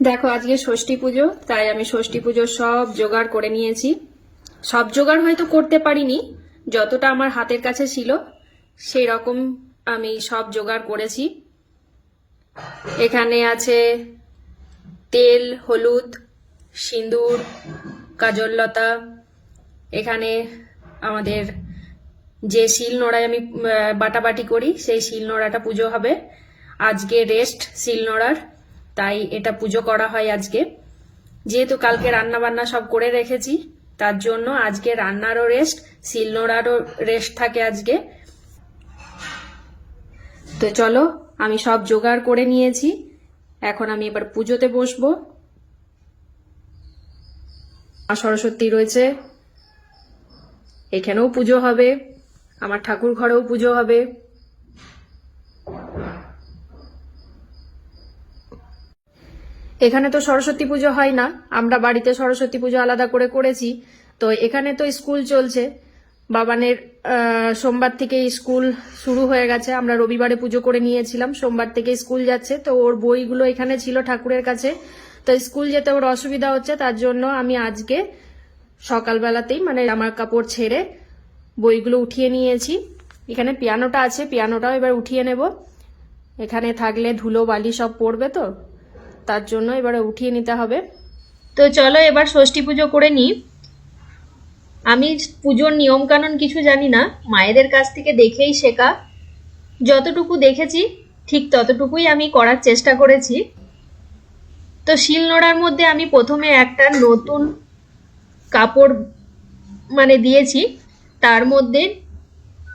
দেখো, আজকে ষষ্ঠী পুজো, তাই আমি ষষ্ঠী পুজোর সব জোগাড় করে নিয়েছি। সব জোগাড় হয়তো করতে পারিনি, যতটা আমার হাতের কাছে ছিল সেই রকম আমি সব জোগাড় করেছি। এখানে আছে তেল, হলুদ, সিঁদুর কাজললতা এখানে আমাদের যে শিল নোড়ায় আমি বাটাবাটি করি, সেই শিল নোড়াটা পুজো হবে। আজকে রেস্ট শিল নোড়ার। তাই এটা পুজো করা হয় আজকে। যেহেতু কালকে রান্না বান্না সব করে রেখেছি, তার জন্য আজকে রান্নারও রেস্ট শিলনোড়ারও রেস্ট থাকে আজকে। তো চলো, আমি সব জোগাড় করে নিয়েছি। এখন আমি এবার পুজোতে বসবো। মা সরস্বতী রয়েছে। এখানেও পুজো হবে। আমার ঠাকুর ঘরেও পুজো হবে। এখানে তো সরস্বতী পুজো হয় না। আমরা বাড়িতে সরস্বতী পুজো আলাদা করে করেছি। তো এখানে তো স্কুল চলছে। বাবানের সোমবার থেকে স্কুল শুরু হয়ে গেছে। আমরা রবিবারে পুজো করে নিয়েছিলাম। সোমবার থেকে স্কুল যাচ্ছে। তো ওর বইগুলো এখানে ছিল ঠাকুরের কাছে। তো স্কুল যেতে ওর অসুবিধা হচ্ছে। তার জন্য আমি আজকে সকালবেলাতেই মানে আমার কাপড় ছেড়ে বইগুলো উঠিয়ে নিয়েছি। এখানে পিয়ানোটা আছে। পিয়ানোটাও এবার উঠিয়ে নেব। এখানে থাকলে ধুলো বালি সব পড়বে তো? তার জন্য এবারে উঠিয়ে নিতে হবে। তো চলো এবার ষষ্ঠী পুজো করে নিই। আমি পুজোর নিয়মকানুন কিছু জানি না, মায়েদের কাছ থেকে দেখেই শেখা। যতটুকু দেখেছি, ঠিক ততটুকুই আমি করার চেষ্টা করেছি। তো শিল নোড়ার মধ্যে আমি প্রথমে একটা নতুন কাপড় মানে দিয়েছি, তার মধ্যে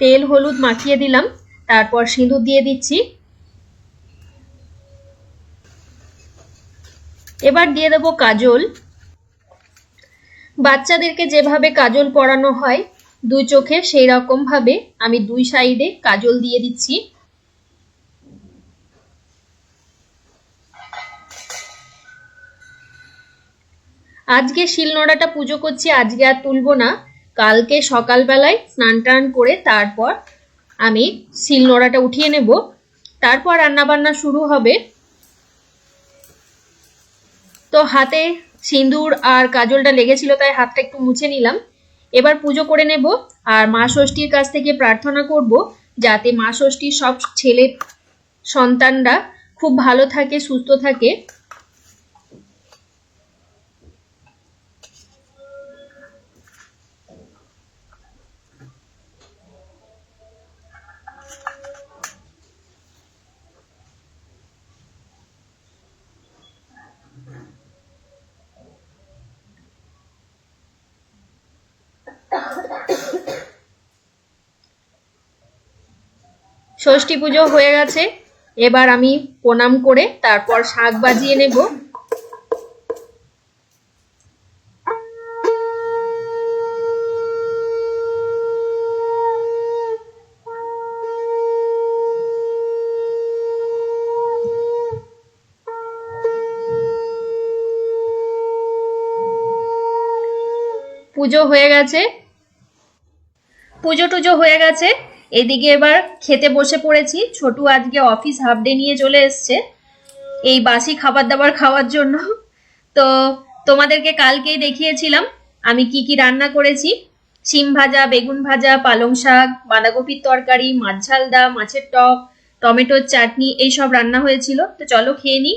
তেল হলুদ মাখিয়ে দিলাম, তারপর সিঁদুর দিয়ে দিচ্ছি। এবার দিয়ে দেবো কাজল। বাচ্চাদেরকে যেভাবে কাজল পরানো হয়, দুই চোখে সেই রকম ভাবে আমি দুই সাইডে কাজল দিয়ে দিচ্ছি। আজকে শিলনোড়াটা পুজো করছি, আজকে আর তুলবো না। কালকে সকালবেলায় স্নান টান করে তারপর আমি শিলনোড়াটা উঠিয়ে নেব। তারপর রান্নাবান্না শুরু হবে। তো হাতে সিঁদুর আর কাজলটা লেগেছিল, তাই হাতটা একটু মুছে নিলাম। এবার পুজো করে নেব আর মা ষষ্ঠীর কাছ থেকে প্রার্থনা করব যাতে মা ষষ্ঠীর সব ছেলে সন্তানরা খুব ভালো থাকে, সুস্থ থাকে। ষষ্ঠী পুজো হয়ে গেছে। এবার আমি প্রণাম করে তারপর শাক বাজিয়ে নেব। পুজো হয়ে গেছে। পুজো টুজো হয়ে গেছে। এদিকে এবার খেতে বসে পড়েছি। ছোটু আজকে অফিস হাফ ডে নিয়ে চলে এসছে। এই বাসি খাবার দাবার খাওয়ার জন্য। তো তোমাদেরকে কালকেই দেখিয়েছিলাম আমি কি কি রান্না করেছি। শিম ভাজা, বেগুন ভাজা, পালং শাক, বাঁধাকপির তরকারি, মাছ ঝালদা, মাছের টক, টমেটোর চাটনি, এইসব রান্না হয়েছিল। তো চলো খেয়ে নিই